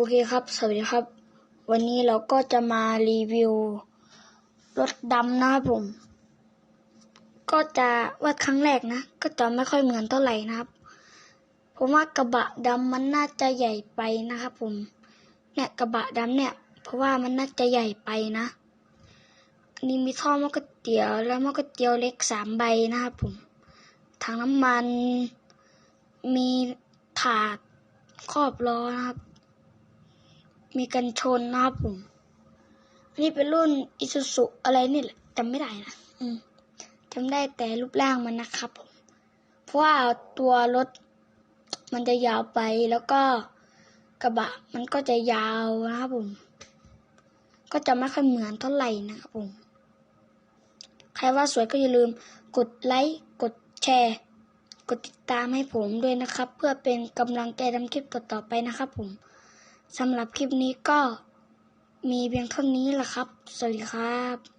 โอเคครับ สวัสดีครับ วันนี้เราก็จะมารีวิวรถดำนะครับผม ก็จะว่าครั้งแรกนะ ก็จะไม่ค่อยเหมือนเท่าไหร่นะครับ ผมว่ากระบะดำมันน่าจะใหญ่ไปนะครับผม เนี่ยกระบะดำเนี่ย เพราะว่ามันน่าจะใหญ่ไปนะนนี้มีท่อหม้อก๋วยเตี๋ยวแล้วหม้อก๋วยเตี๋ยวเล็กสามใบนะครับผม ถังน้ำมัน มีถาดครอบล้อนะครับ มีกันชนนะครับผม อันนี้เป็นรุ่นอิซูซุอะไรนี่แหละจำไม่ได้นะอืมจำได้แต่รูปร่างมันนะครับผม เพราะว่าตัวรถมันจะยาวไปแล้วก็กระบะ มันก็จะยาวนะครับผม ก็จะไม่ค่อยเหมือนเท่าไหร่นะครับผม ใครว่าสวยก็อย่าลืมกดไลค์ กดแชร์ กดติดตามให้ผมด้วยนะครับ เพื่อเป็นกำลังใจทำคลิปต่อๆไปนะครับผม สำหรับคลิปนี้ก็มีเพียงเท่านี้แหละครับ สวัสดีครับ